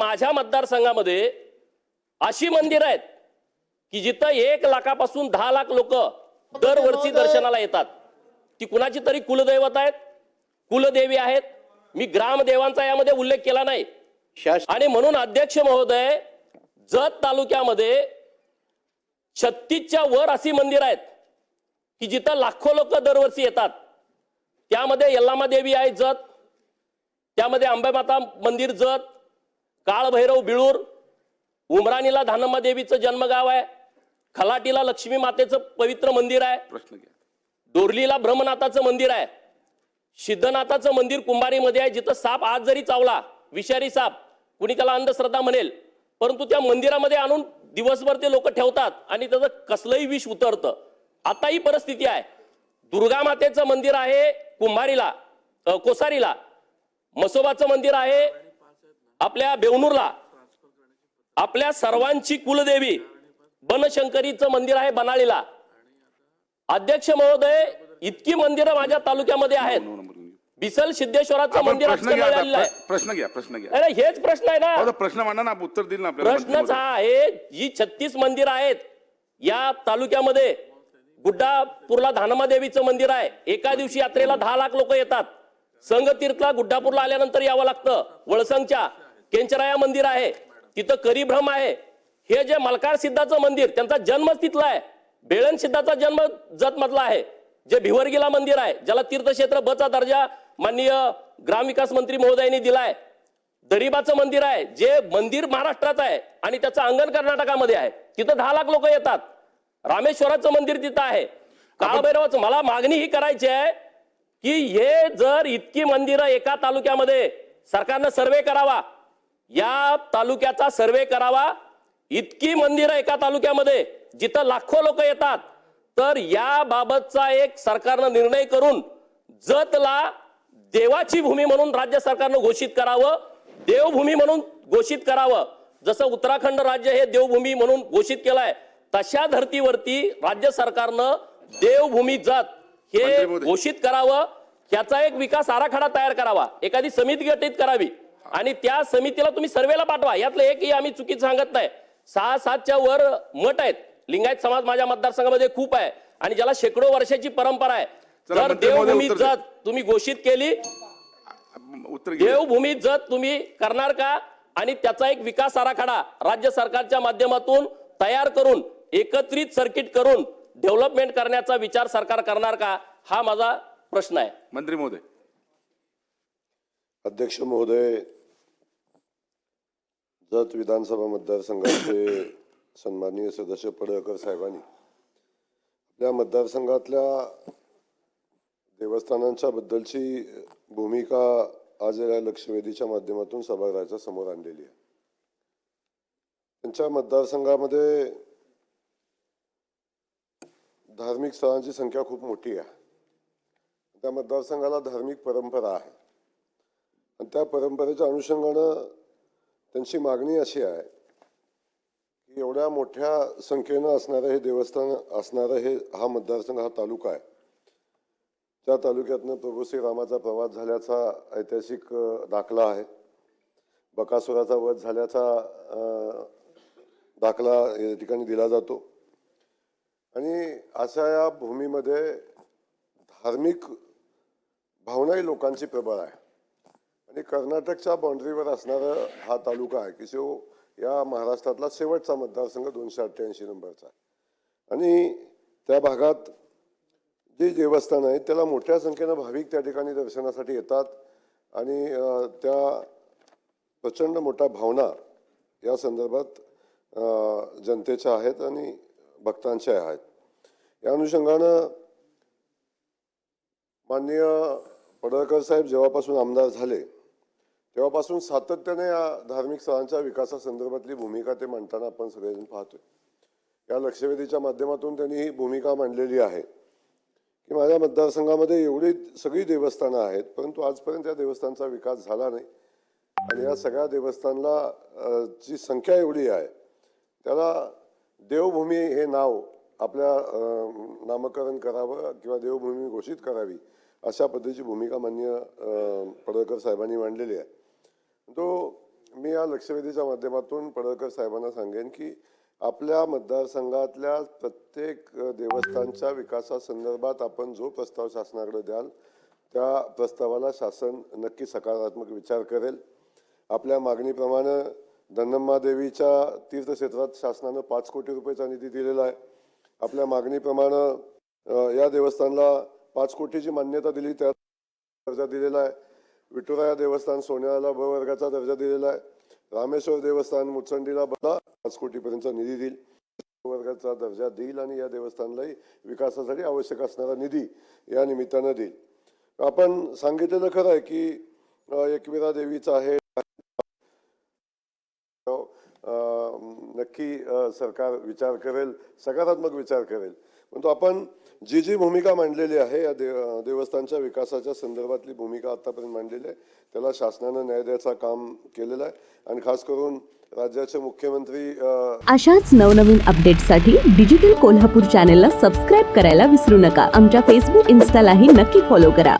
माझ्या मतदारसंघामध्ये अशी मंदिर आहेत की जिथं एक लाखापासून दहा लाख लोक दरवर्षी दर्शनाला येतात. ती कुणाची तरी कुलदैवत आहेत कुलदेवी आहेत. मी ग्रामदेवांचा यामध्ये उल्लेख केला नाही. आणि म्हणून अध्यक्ष महोदय जत तालुक्यामध्ये छत्तीसच्या वर अशी मंदिर आहेत की जिथं लाखो लोक दरवर्षी येतात. त्यामध्ये यल्लामा देवी आहे जत त्यामध्ये अंबेमाता मंदिर जत काळभैरव बिळूर उमराणीला धानम्मा देवीचं जन्मगाव आहे खलाटीला लक्ष्मी मातेचं पवित्र मंदिर आहे प्रश्न घ्या. दोरलीला ब्रह्मनाथाचं मंदिर आहे सिद्धनाथाचं मंदिर कुंभारीमध्ये आहे जिथं साप आज जरी चावला विषारी साप कुणी त्याला अंधश्रद्धा म्हणेल परंतु त्या मंदिरामध्ये आणून दिवसभर ते लोक ठेवतात आणि त्याचं कसलंही विष उतरतं. आता ही परिस्थिती आहे. दुर्गा मातेचं मंदिर आहे कुंभारीला कोसारीला. मसोबाचं मंदिर आहे आपल्या बेवनूरला आपल्या सर्वांची कुलदेवी बनशंकरीचं मंदिर आहे बनाळीला. अध्यक्ष महोदय इतकी मंदिरं माझ्या तालुक्यामध्ये आहेत. बिसल सिद्धेश्वराचं मंदिर प्रश्न घ्या प्रश्न घ्या अरे हेच प्रश्न आहे ना. प्रश्न मांडा ना उत्तर देईल ना प्रश्नच हा आहे जी छत्तीस मंदिर आहेत या तालुक्यामध्ये गुड्डापूरला धानमा देवीचं मंदिर आहे. एका दिवशी यात्रेला दहा लाख लोक येतात. संगतीर्थला गुड्डापूरला आल्यानंतर यावं लागतं. वळसंगच्या केंचराया मंदिर आहे. तिथं करीभ्रम आहे. हे जे मलकार सिद्धाचं मंदिर त्यांचा जन्मच तिथला आहे. बेळण सिद्धाचा जन्म जत मधला आहे. जे भिवर्गीला मंदिर आहे ज्याला तीर्थक्षेत्र बचा दर्जा माननीय ग्रामविकास मंत्री महोदयांनी दिलाय. दरिबाचं मंदिर आहे जे मंदिर महाराष्ट्राचं आहे आणि त्याचं अंगण कर्नाटकामध्ये आहे. तिथं दहा लाख लोक येतात. रामेश्वराचं मंदिर तिथं आहे. काळभैरवाचं मला मागणी ही करायची आहे की हे जर इतकी मंदिरं एका तालुक्यामध्ये सरकारनं सर्वे करावा या तालुक्याचा सर्वे करावा. इतकी मंदिरं एका तालुक्यामध्ये जिथं लाखो लोक येतात. तर या बाबतचा एक सरकारनं निर्णय करून जतला देवाची भूमी म्हणून राज्य सरकारनं घोषित करावं. देवभूमी म्हणून घोषित करावं. जसं उत्तराखंड राज्य हे देवभूमी म्हणून घोषित केलंय तशा धर्तीवरती राज्य सरकारनं देवभूमी जत हे. घोषित करावं. याचा एक विकास आराखडा तयार करावा. एखादी समिती गठीत करावी. आणि त्या समितीला तुम्ही सर्वेला पाठवा. यातलं एकही आम्ही चुकीचं सांगत नाही. सहा सातच्या वर मठ आहेत. लिंगायत समाज माझ्या मतदारसंघामध्ये खूप आहे. आणि ज्याला शेकडो वर्षाची परंपरा आहे. जर देवभूमी. जत तुम्ही घोषित केली देवभूमी जत तुम्ही करणार का? आणि त्याचा एक विकास आराखडा राज्य सरकारच्या माध्यमातून तयार करून एकत्रित सर्किट करून डेव्हलपमेंट करण्याचा विचार सरकार करणार का? हा माझा प्रश्न आहे. मंत्री महोदय. अध्यक्ष महोदय जत विधानसभा मतदारसंघाचे सन्माननीय सदस्य पडळकर साहेबांनी आपल्या मतदारसंघातल्या देवस्थानांच्या बद्दलची भूमिका आज या लक्षवेधीच्या माध्यमातून सभागृहाच्या समोर आणलेली आहे. त्यांच्या मतदारसंघामध्ये धार्मिक स्थळांची संख्या खूप मोठी आहे. त्या मतदारसंघाला धार्मिक परंपरा आहे. आणि त्या परंपरेच्या अनुषंगानं त्यांची मागणी अशी आहे की एवढ्या मोठ्या संख्येनं असणारं हे देवस्थान असणारं हे हा मतदारसंघ हा तालुका आहे. त्या तालुक्यातनं प्रभू श्रीरामाचा प्रवास झाल्याचा ऐतिहासिक दाखला आहे. बकासुराचा वध झाल्याचा दाखला या ठिकाणी दिला जातो. आणि अशा या भूमीमध्ये धार्मिक भावनाही लोकांची प्रबळ आहे. आणि कर्नाटकच्या बाउंड्रीवर असणारा हा तालुका आहे की जो या महाराष्ट्रातला शेवटचा मतदारसंघ दोनशे अठ्ठ्याऐंशी नंबरचा आहे. आणि त्या भागात जे देवस्थान आहेत त्याला मोठ्या संख्येनं भाविक त्या ठिकाणी दर्शनासाठी येतात. आणि त्या प्रचंड मोठ्या भावना या संदर्भात जनतेच्या आहेत आणि भक्तांच्या आहेत. या अनुषंगानं माननीय पडळकर साहेब जेव्हापासून आमदार झाले तेव्हापासून सातत्याने या धार्मिक स्थळांच्या विकासासंदर्भातली भूमिका ते मांडताना आपण सगळेजण पाहतोय. या लक्षवेधीच्या माध्यमातून त्यांनी ही भूमिका मांडलेली आहे. की माझ्या मतदारसंघामध्ये एवढी सगळी देवस्थानं आहेत परंतु आजपर्यंत या देवस्थानचा विकास झाला नाही. आणि या सगळ्या देवस्थानला ची जी संख्या एवढी आहे त्याला देवभूमी हे नाव आपल्या नामकरण करावं किंवा देवभूमी घोषित करावी अशा पद्धतीची भूमिका मान्य पडळकर साहेबांनी मांडलेली आहे. तो मी या लक्षवेधीच्या माध्यमातून पडळकर साहेबांना सांगेन की आपल्या मतदारसंघातल्या प्रत्येक देवस्थानच्या विकासासंदर्भात आपण जो प्रस्ताव शासनाकडे द्याल त्या प्रस्तावाला शासन नक्की सकारात्मक विचार करेल. आपल्या मागणीप्रमाणे धनम्मादेवीच्या तीर्थक्षेत्रात शासनानं पाच कोटी रुपयाचा निधी दिलेला आहे. आपल्या मागणीप्रमाणे या देवस्थानला पाच कोटीची मान्यता दिली त्या दर्जा दिलेला आहे. विठुराया देवस्थान सोन्याला ब वर्गाचा दर्जा दिलेला आहे. रामेश्वर देवस्थान मुचंडीला बघा पाच कोटीपर्यंतचा निधी देईल. वर्गाचा दर्जा देईल आणि या देवस्थानलाही विकासासाठी आवश्यक असणारा निधी या निमित्तानं देईल. आपण सांगितलेलं खरं आहे की एकविरा देवीचं आहे. अं, नक्की सरकार विचार करेल सकारात्मक विचार करेल. परंतु आपण जी जी भूमिका मांडलेली आहे या दे देवस्थानच्या विकासाच्या संदर्भातली भूमिका आतापर्यंत मांडलेली आहे त्याला शासनानं न्याय द्यायचा काम केलेलं आहे आणि खास करून राज्याचे मुख्यमंत्री अशाच नवनवीन अपडेटसाठी डिजिटल कोल्हापूर चॅनेलला सबस्क्राईब करायला विसरू नका. आमच्या फेसबुक इन्स्टालाही नक्की फॉलो करा.